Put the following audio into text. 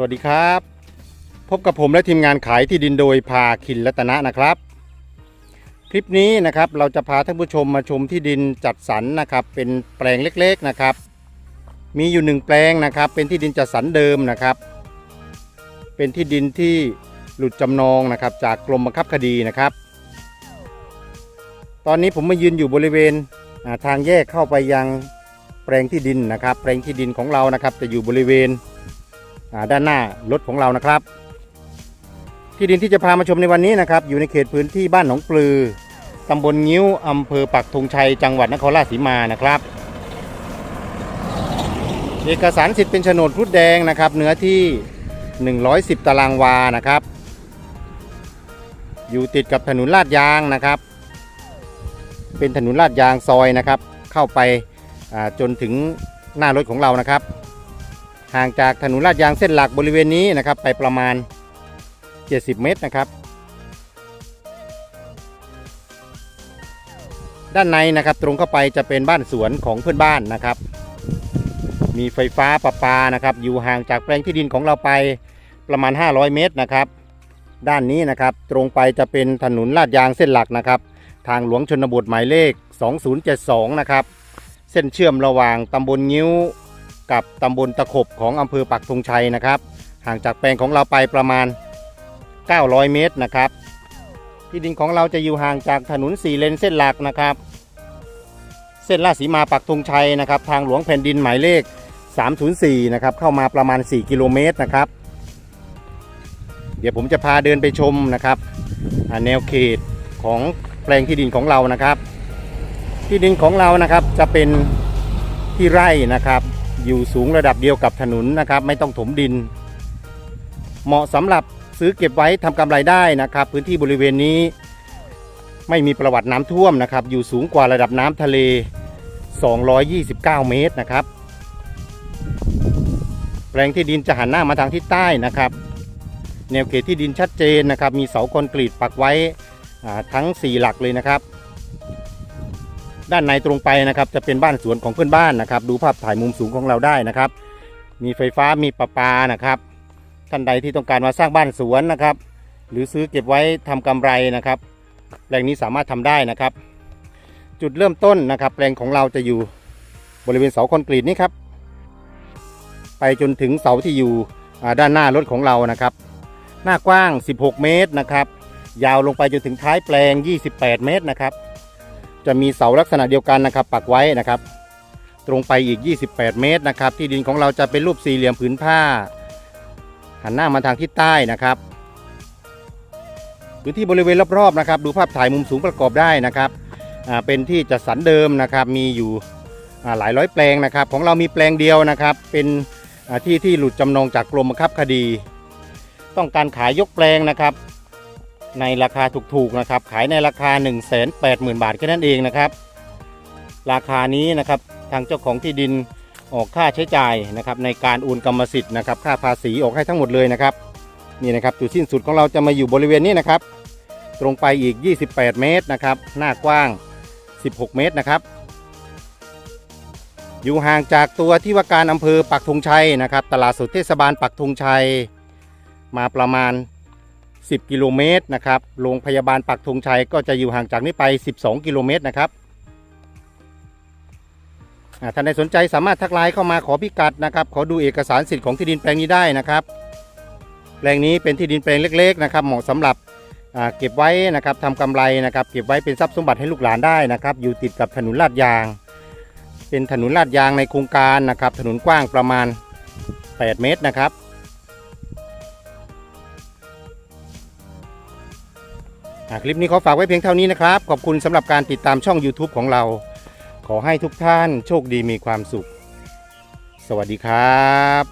สวัสดีครับ พบกับผมและทีมงานขายที่ดินโดยพาคินรัตนะนะครับ คลิปนี้นะครับเราจะพาท่านผู้ชมมาชมที่ดินจัดสรรนะครับ เป็นแปลงเล็กๆนะครับ มีอยู่หนึ่งแปลงนะครับ เป็นที่ดินจัดสรรเดิมนะครับ เป็นที่ดินที่หลุดจำนองนะครับ จากกรมบังคับคดีนะครับ ตอนนี้ผมมายืนอยู่บริเวณทางแยกเข้าไปยังแปลงที่ดินนะครับ แปลงที่ดินของเรานะครับ จะอยู่บริเวณ ด้านหน้ารถของเรานะครับที่ดินที่จะพามาชมในวันนี้นะครับ อยู่ในเขตพื้นที่บ้านหนองปลือตำบลงิ้วอำเภอปักธงชัย จังหวัดนครราชสีมานะครับ เอกสารสิทธิ์เป็นโฉนดพุดแดงนะครับเนื้อที่ 110 ตารางวานะครับ อยู่ติดกับถนนลาดยางนะครับ เป็นถนนลาดยางซอยนะครับ เข้าไปจนถึงหน้ารถของเรานะครับ ห่างจากถนนลาดยางเส้นหลักบริเวณนี้นะครับ ไปประมาณ 70 เมตรนะครับ ด้านในนะครับตรงเข้าไปจะเป็นบ้านสวนของเพื่อนบ้านนะครับ มีไฟฟ้าประปานะครับ อยู่ห่างจากแปลงที่ดินของเราไปประมาณ 500 เมตรนะครับ ด้านนี้นะครับตรงไปจะเป็นถนนลาดยางเส้นหลักนะครับ ทางหลวงชนบทหมายเลข 2072 นะครับ เส้นเชื่อมระหว่างตำบลงิ้ว กับตำบลตะขบของอำเภอปักธงชัยนะครับ ห่างจากแปลงของเราไปประมาณ 900 เมตรนะครับ ที่ดินของเราจะอยู่ห่างจากถนนสี่เลนเส้นหลักนะครับ เส้นลาดสีมาปักธงชัยนะครับ ทางหลวงแผ่นดินหมายเลข 304 นะครับ เข้ามาประมาณ 4 กิโลเมตรนะครับ เดี๋ยวผมจะพาเดินไปชมนะครับแนวเขตของแปลงที่ดินของเรานะครับ ที่ดินของเรานะครับจะเป็นที่ไร่นะครับ อยู่สูงระดับเดียวกับถนนนะครับ ไม่ต้องถมดิน เหมาะสำหรับซื้อเก็บไว้ทำกำไรได้นะครับ พื้นที่บริเวณนี้ ไม่มีประวัติน้ำท่วมนะครับ อยู่สูงกว่าระดับน้ำทะเล 229 เมตรนะครับ แปลงที่ดินจะหันหน้ามาทางทิศใต้นะครับ แนวเขตที่ดินชัดเจนนะครับ มีเสาคอนกรีตปักไว้ทั้ง 4 หลักเลยนะครับ ด้านในตรงไปนะครับจะเป็นบ้านสวนของเพื่อนบ้านนะครับ ดูภาพถ่ายมุมสูงของเราได้นะครับ มีไฟฟ้ามีประปานะครับท่านใดที่ต้องการมาสร้างบ้านสวนนะครับ หรือซื้อเก็บไว้ทำกำไรนะครับแปลงนี้สามารถทำได้นะครับ จุดเริ่มต้นนะครับ แปลงของเราจะอยู่บริเวณเสาคอนกรีตนี้ครับ ไปจนถึงเสาที่อยู่ด้านหน้ารถของเรานะครับ หน้ากว้าง 16 เมตรนะครับ ยาวลงไปจนถึงท้ายแปลง 28 เมตรนะครับ จะมีเสาลักษณะเดียวกันนะครับ ปักไว้นะครับ ตรงไปอีก 28 เมตรนะครับ ที่ดินของเราจะเป็นรูปสี่เหลี่ยมผืนผ้า หันหน้ามาทางทิศใต้นะครับพื้นที่บริเวณรอบๆนะครับ ดูภาพถ่ายมุมสูงประกอบได้นะครับเป็นที่จัดสรรเดิมนะครับ มีอยู่หลายร้อยแปลงนะครับ ของเรามีแปลงเดียวนะครับ เป็นที่ที่หลุดจำนองจากกรมบังคับคดี ต้องการขายยกแปลงนะครับ ในราคาถูกๆนะครับ ขายในราคา 1 8 0 0 0 0 บาทแค่นั้นเองนะครับ ราคานี้นะครับทางเจ้าของที่ดินออกค่าใช้จ่ายนะครับ ในการโอนกรรมสิทธิ์นะครับ ค่าภาษีออกให้ทั้งหมดเลยนะครับนี่นะครับจุดสิ้นสุดของเราจะมาอยู่บริเวณนี้นะครับ ตรงไปอีก 28 เมตรนะครับ หน้ากว้าง 16 เมตรนะครับ อยู่ห่างจากตัวที่ว่าการอำเภอปักธงชัยนะครับ ตลาดสดเทศบาลปักธงชัยมาประมาณ 10 กิโลเมตรนะครับโรงพยาบาลปักธงชัยก็จะอยู่ห่างจากนี้ไป 12 กิโลเมตรนะครับอ่าท่านใดสนใจสามารถทักไลน์เข้ามาขอพิกัดนะครับ ขอดูเอกสารสิทธิ์ของที่ดินแปลงนี้ได้นะครับ แปลงนี้เป็นที่ดินแปลงเล็ก ๆ นะครับ เหมาะสำหรับเก็บไว้นะครับทำกำไรนะครับ เก็บไว้เป็นทรัพย์สมบัติให้ลูกหลานได้นะครับ อยู่ติดกับถนนลาดยาง เป็นถนนลาดยางในโครงการนะครับ ถนนกว้างประมาณ 8 เมตรนะครับ คลิปนี้ขอฝากไว้เพียงเท่านี้นะครับ ขอบคุณสำหรับการติดตามช่อง YouTube ของเรา ขอให้ทุกท่านโชคดีมีความสุข สวัสดีครับ